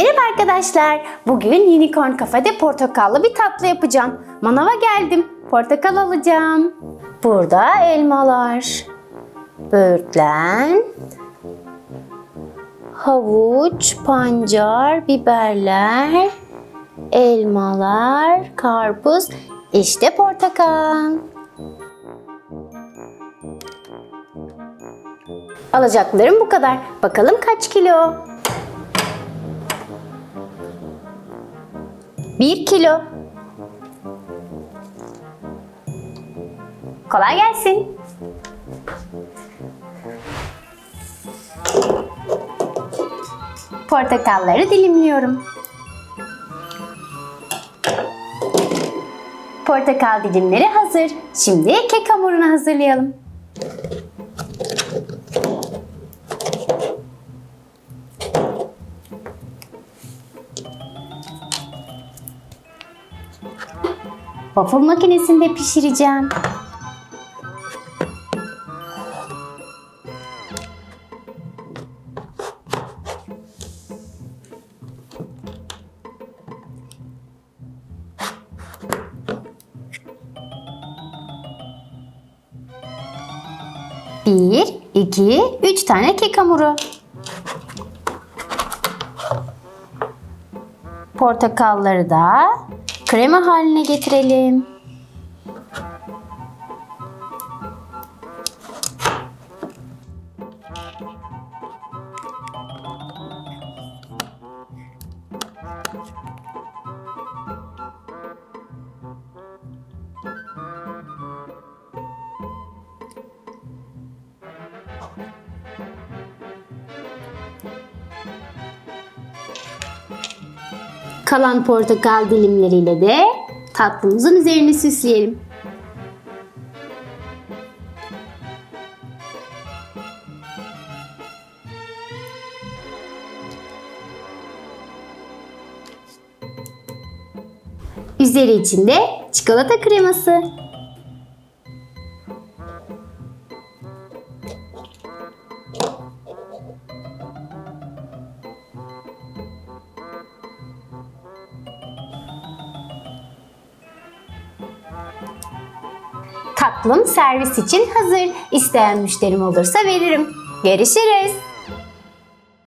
arkadaşlar. Bugün Unicorn Cafe'de portakallı bir tatlı yapacağım. Manava geldim. Portakal alacağım. Burada elmalar, böğürtlen, havuç, pancar, biberler, elmalar, karpuz, işte portakal. Alacaklarım bu kadar. Bakalım kaç kilo? 1 kilo. Kolay gelsin. Portakalları dilimliyorum. Portakal dilimleri hazır. Şimdi kek hamurunu hazırlayalım. Waffle makinesinde pişireceğim. Bir, iki, üç tane kek hamuru. Portakalları da krema haline getirelim. Kalan portakal dilimleriyle de tatlımızın üzerini süsleyelim. Üzeri içinde çikolata kreması. Tatlım servis için hazır. İsteyen müşterim olursa veririm. Görüşürüz.